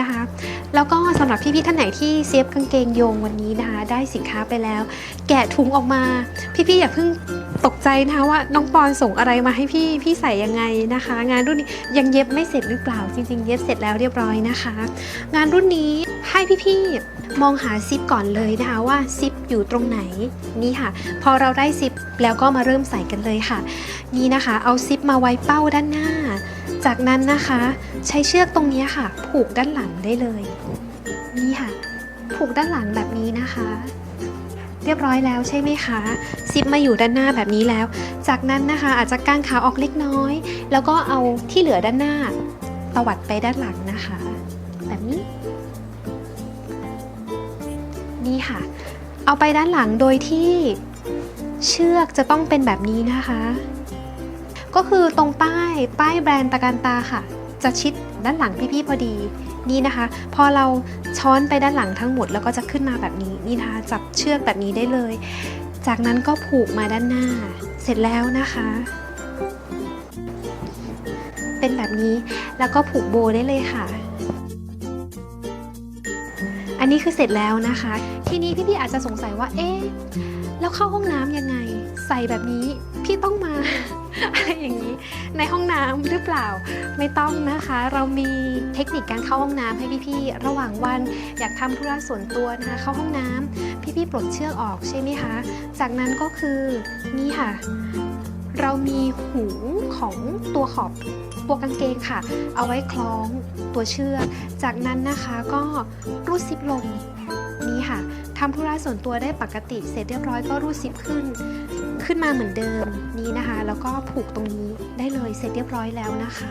นะคะแล้วก็สำหรับพี่ๆท่านไหนที่เซฟกางเกงโยงวันนี้นะคะได้สินค้าไปแล้ว แกะถุงออกมา พี่ๆอย่าเพิ่งตกใจนะคะว่าน้องปอนส่งอะไรมาให้พี่พี่ใส่ยังไงนะคะ งานรุ่นนี้ยังเย็บไม่เสร็จหรือเปล่าจริง ๆ เย็บเสร็จแล้วเรียบร้อยนะคะ งานรุ่นนี้ให้พี่ๆมองหาซิปก่อนเลยนะคะว่าซิปอยู่ตรงไหนนี่ค่ะ พอเราได้ซิปแล้วก็มาเริ่มใส่กันเลยค่ะ นี่นะคะ เอาซิปมาไว้เป้าด้านหน้า จากนั้นนะคะใช้เชือกตรงนี้ค่ะ ผูกด้านหลังได้เลย นี่ค่ะ ผูกด้านหลังแบบนี้นะคะ เรียบร้อยแล้วใช่ไหมคะซิปมาอยู่ด้านหน้าแบบนี้แล้ว จากนั้นนะคะอาจจะกางขาออกเล็กน้อย แล้วก็เอาที่เหลือด้านหน้าตวัดไปด้านหลังนะคะ แบบนี้ นี่ค่ะ เอาไปด้านหลังโดยที่เชือกจะต้องเป็นแบบนี้นะคะ ก็คือตรงป้ายป้ายแบรนด์ตะการตาค่ะ จะชิดด้านหลังพี่ๆพอดีนี่นะคะ พอเราช้อนไปด้านหลังทั้งหมดแล้วก็จะขึ้นมาแบบนี้นี่นะคะจับเชือกแบบนี้ได้เลย จากนั้นก็ผูกมาด้านหน้า เสร็จแล้วนะคะ เป็นแบบนี้แล้วก็ผูกโบได้เลยค่ะ อันนี้คือเสร็จแล้วนะคะ ทีนี้พี่ๆอาจจะสงสัยว่า เอ๊ะ แล้วเข้าห้องน้ำยังไง ใส่แบบนี้พี่ต้องมา อะไรอย่างนี้ ในห้องน้ำหรือเปล่า ไม่ต้องนะคะ เรามีเทคนิคการเข้าห้องน้ำให้พี่ๆระหว่างวัน อยากทำธุระส่วนตัวนะคะ เข้าห้องน้ำพี่ๆปลดเชือกออกใช่ไหมคะ จากนั้นก็คือนี่ค่ะ เรามีหูของตัวขอบ บวกกางเกงค่ะ เอาไว้คล้องตัวเชือก จากนั้นนะคะก็รูดซิปลงนี่ค่ะทำธุระส่วนตัวได้ปกติ เสร็จเรียบร้อยก็รูดซิปขึ้น ขึ้นมาเหมือนเดิมนี้นะคะ แล้วก็ผูกตรงนี้ได้เลยเสร็จเรียบร้อยแล้วนะคะ